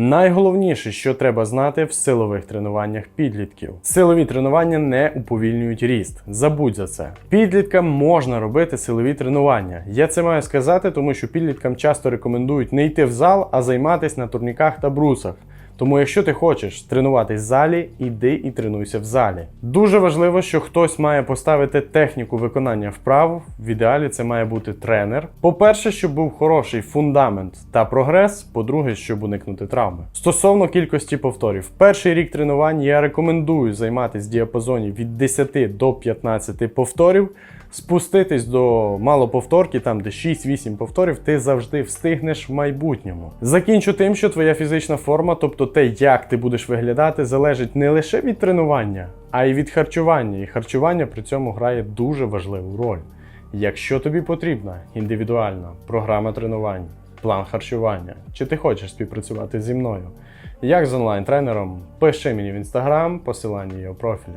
Найголовніше, що треба знати в силових тренуваннях підлітків. Силові тренування не уповільнюють ріст. Забудь за це. Підліткам можна робити силові тренування. Я це маю сказати, тому що підліткам часто рекомендують не йти в зал, а займатися на турніках та брусах. Тому, якщо ти хочеш тренуватись в залі, іди і тренуйся в залі. Дуже важливо, що хтось має поставити техніку виконання вправ. В ідеалі це має бути тренер. По-перше, щоб був хороший фундамент та прогрес. По-друге, щоб уникнути травми. Стосовно кількості повторів, перший рік тренувань я рекомендую займатися в діапазоні від 10 до 15 повторів. Спуститись до малоповторки, там де 6-8 повторів, ти завжди встигнеш в майбутньому. Закінчу тим, що твоя фізична форма, тобто те, як ти будеш виглядати, залежить не лише від тренування, а й від харчування. І харчування при цьому грає дуже важливу роль. Якщо тобі потрібна індивідуальна програма тренувань, план харчування, чи ти хочеш співпрацювати зі мною, як з онлайн-тренером, пиши мені в інстаграм, посилання у профілі.